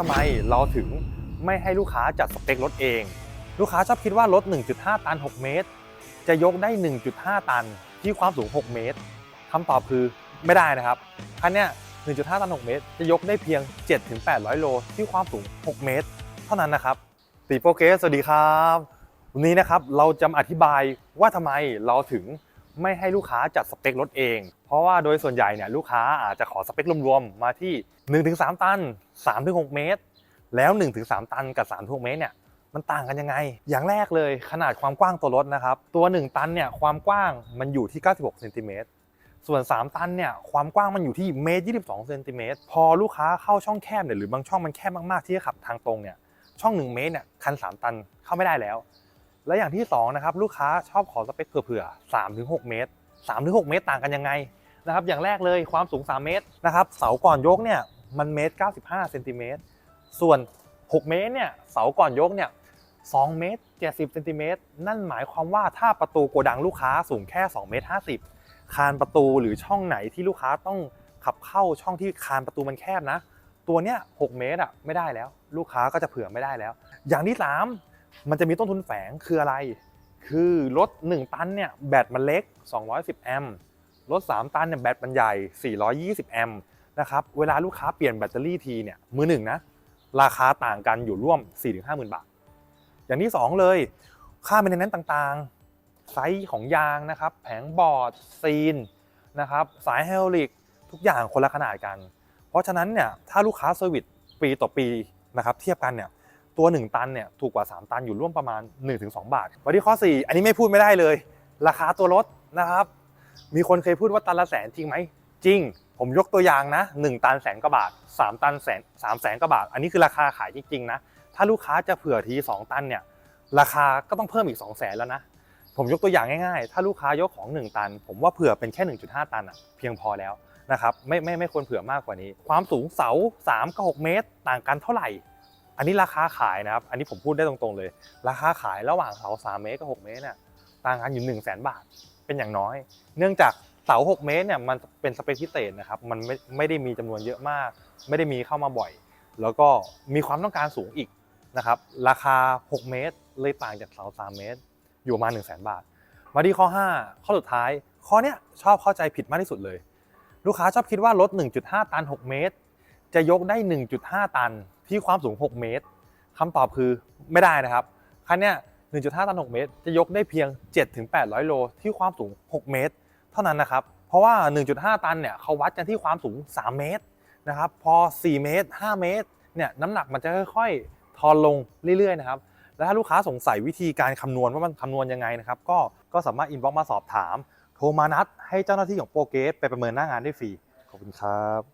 ทำไมเราถึงไม่ให้ลูกค้าจัดสเปครถเอง ลูกค้าชอบคิดว่ารถ 1.5 ตัน 6 เมตร จะยกได้ 1.5 ตันที่ความสูง 6 เมตรคำตอบคือไม่ได้นะครับคันเนี้ย1.5 ตัน 6 เมตร จะยกได้เพียง 7-800 โลที่ความสูง 6 เมตร เท่านั้นนะครับตีโปเกสสวัสดีครับ วันนี้นะครับเราจะอธิบายว่าทำไมเราถึง ไม่ให้ลูกค้าจัดสเปครถเอง เพราะว่าโดยส่วนใหญ่เนี่ยลูกค้าอาจจะขอสเปครวมๆมาที่ 1-3 ตัน 3-6 เมตร แล้ว 1-3 ตันกับ3-6เมตรเนี่ยมันต่างกันยังไง อย่างแรกเลยขนาดความกว้างตัวรถนะครับ ตัว 1 ตันเนี่ยความกว้างมันอยู่ที่ 96เซนติเมตร ส่วน 3 ตันเนี่ยความกว้างมันอยู่ที่เมตร22เซนติเมตร พอลูกค้าเข้าช่องแคบเนี่ยหรือบางช่องมันแคบมากๆที่จะขับทางตรงเนี่ยช่อง 1 เมตรเนี่ยคัน 3 ตันเข้าไม่ได้แล้ว และอย่างที่2นะครับลูกค้าชอบขอสเปคเผื่อๆ3-6เมตร3-6เมตรต่างกันยังไงนะครับอย่างแรกเลยความสูง 3 เมตรนะครับเสาก่อนยกเนี่ยมันเมตร 95เซนติเมตรส่วน 6 เมตรเนี่ยเสาก่อนยกเนี่ย2เมตร70เซนติเมตรนั่นหมายความว่าถ้าประตูโกดังลูกค้าสูงแค่2เมตร50 คานประตูหรือช่องไหนที่ลูกค้าต้องขับเข้าช่องที่คานประตูมันแคบนะ ตัวเนี้ย6เมตรอะไม่ได้แล้ว ลูกค้าก็จะเผื่อไม่ได้แล้ว อย่างที่ 3 มันจะมีต้นทุนแฝงคืออะไร คือรถ 1 ตันเนี่ยแบตมันเล็ก 210 แอมป์ รถ 3 ตันเนี่ยแบตมันใหญ่ 420 แอมป์นะครับ เวลาลูกค้าเปลี่ยนแบตเตอรี่ทีเนี่ยมือหนึ่งนะราคาต่างกันอยู่ร่วม 4-5หมื่นบาท อย่างที่ 2 เลย ค่าเมนเทนแนนต่างๆ ไซส์ของยางนะครับ แผงบอร์ดซีนนะครับสายไฮดรอลิกทุกอย่างคนละขนาดกัน เพราะฉะนั้นเนี่ยถ้าลูกค้าเซอร์วิสปีต่อปีนะครับเทียบกันเนี่ย ตัว 1 ตันเนี่ยถูกกว่า 3 ตันอยู่ร่วมประมาณ 1-2 บาทมาที่ข้อ 4 อันนี้ไม่พูดไม่ได้เลย ราคาตัวรถนะครับ มีคนเคยพูดว่าตันละแสนจริงไหมจริง ผมยกตัวอย่างนะ 1 ตันแสนกว่าบาท 3 ตันแสนสามแสนกว่าบาท อันนี้คือราคาขายจริงๆนะถ้าลูกค้าจะเผื่อที 2 ตันเนี่ยราคาก็ต้องเพิ่มอีก 2 0 0แสนแล้วนะผมยกตัวอย่างง่ายๆ ถ้าลูกค้ายกของ 1 ตัน ผมว่าเผื่อเป็นแค่ 1.5 ตันอะเพียงพอแล้วนะครับไม่ไม่ไม่ควรเผื่อมากกว่านี้ ความสูงเสา3กับ6เมตร ต่างกันเท่าไหร่ อันนี้ราคาขายนะครับ อันนี้ผมพูดได้ตรงๆเลย ราคาขายระหว่างเสา3เมตรกับ6เมตรเนี่ยต่างกันอยู่1 0 0 0 0แบาท เป็นอย่างน้อย เนื่องจากเสา 6 เมตรเนี่ยมันเป็นสเปคพิเศษนะครับ มันไม่ไม่ได้มีจำนวนเยอะมาก ไม่ได้มีเข้ามาบ่อย แล้วก็มีความต้องการสูงอีกนะครับ ราคา 6 เมตรเลยต่างจากเสา 3 เมตร อยู่ประมาณ1 0 0 0 0แบาท มาที่ข้อ 5 ข้อสุดท้าย ข้อเนี้ยชอบเข้าใจผิดมากที่สุดเลย ลูกค้าชอบคิดว่ารถ 1.5 ตัน 6 เมตร จะยกได้ 1.5 ตัน ที่ความสูง 6 เมตรคำตอบคือไม่ได้นะครับคันเนี้ย1.5 ตัน 6 เมตร จะยกได้เพียง 7-800 โล ที่ความสูง 6 เมตร เท่านั้นนะครับ เพราะว่า 1.5 ตันเนี่ยเขาวัดกันที่ความสูง 3 เมตรนะครับ พอ 4 เมตร 5 เมตร เนี่ยน้ำหนักมันจะค่อยๆ ทอนลงเรื่อยๆ นะครับ แล้วถ้าลูกค้าสงสัยวิธีการคำนวณว่ามันคำนวณยังไงนะครับ ก็ ก็สามารถอินบ็อกซ์มาสอบถาม โทรมานัดให้เจ้าหน้าที่ของโปรเกสไปประเมินหน้างานได้ฟรี ขอบคุณครับ